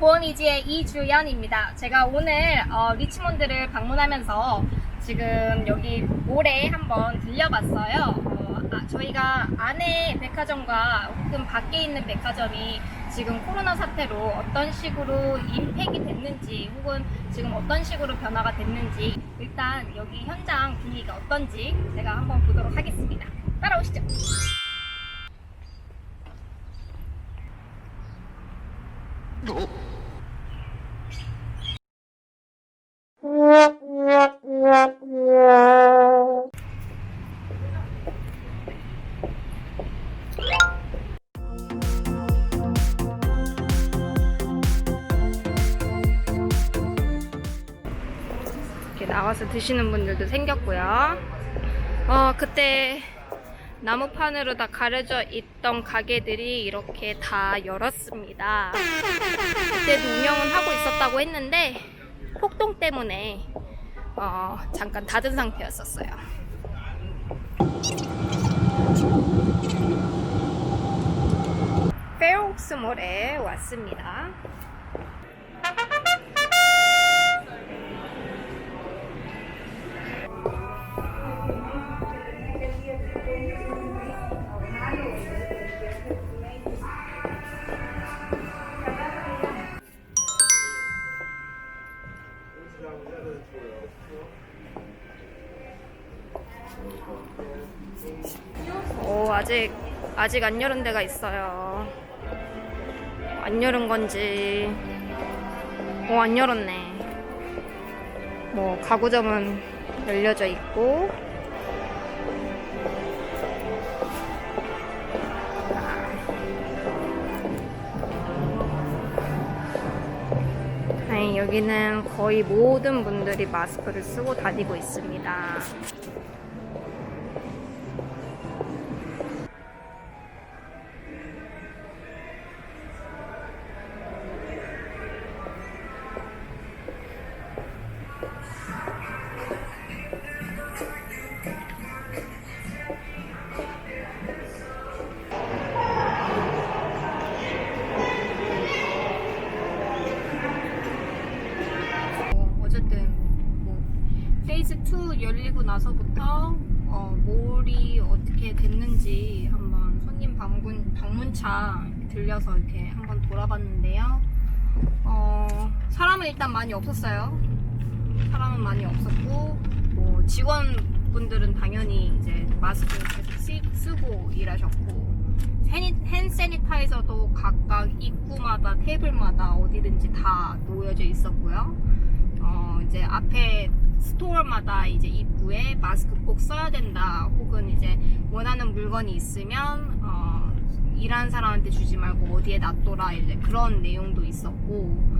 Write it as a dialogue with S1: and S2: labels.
S1: 보험이지의 이주연입니다. 제가 오늘 어, 리치몬드를 방문하면서 지금 여기 몰에 한번 들려봤어요. 어, 아, 저희가 안에 백화점과 혹은 밖에 있는 백화점이 지금 코로나 사태로 어떤 식으로 임팩이 됐는지 혹은 지금 어떤 식으로 변화가 됐는지 일단 여기 현장 분위기가 어떤지 제가 한번 보도록 하겠습니다. 따라오시죠. 이렇게 나와서 드시는 분들도 생겼고요. 어, 그때 나무판으로 다 가려져 있던 가게들이 이렇게 다 열었습니다. 그때도 운영은 하고 있었다고 했는데 폭동 때문에 어, 잠깐 닫은 상태였었어요. 페어옥스몰에 왔습니다. 오 아직 아직 안 열은 데가 있어요. 안 열은 건지 오 안 열었네. 뭐 가구점은 열려져 있고 아니, 여기는 거의 모든 분들이 마스크를 쓰고 다니고 있습니다. 페이즈 2 열리고 나서부터 어, 몰이 어떻게 됐는지 한번 손님 방문 방문차 들려서 이렇게 한번 돌아봤는데요. 어, 사람은 일단 많이 없었어요. 사람은 많이 없었고 뭐 직원분들은 당연히 이제 마스크 계속 쓰, 쓰고 일하셨고 해니- 핸 세니타이저도 각각 입구마다 테이블마다 어디든지 다 놓여져 있었고요. 어, 이제 앞에 스토어마다 이제 입구에 마스크 꼭 써야 된다. 혹은 이제 원하는 물건이 있으면 어, 일하는 사람한테 주지 말고 어디에 놔둬라. 이제 그런 내용도 있었고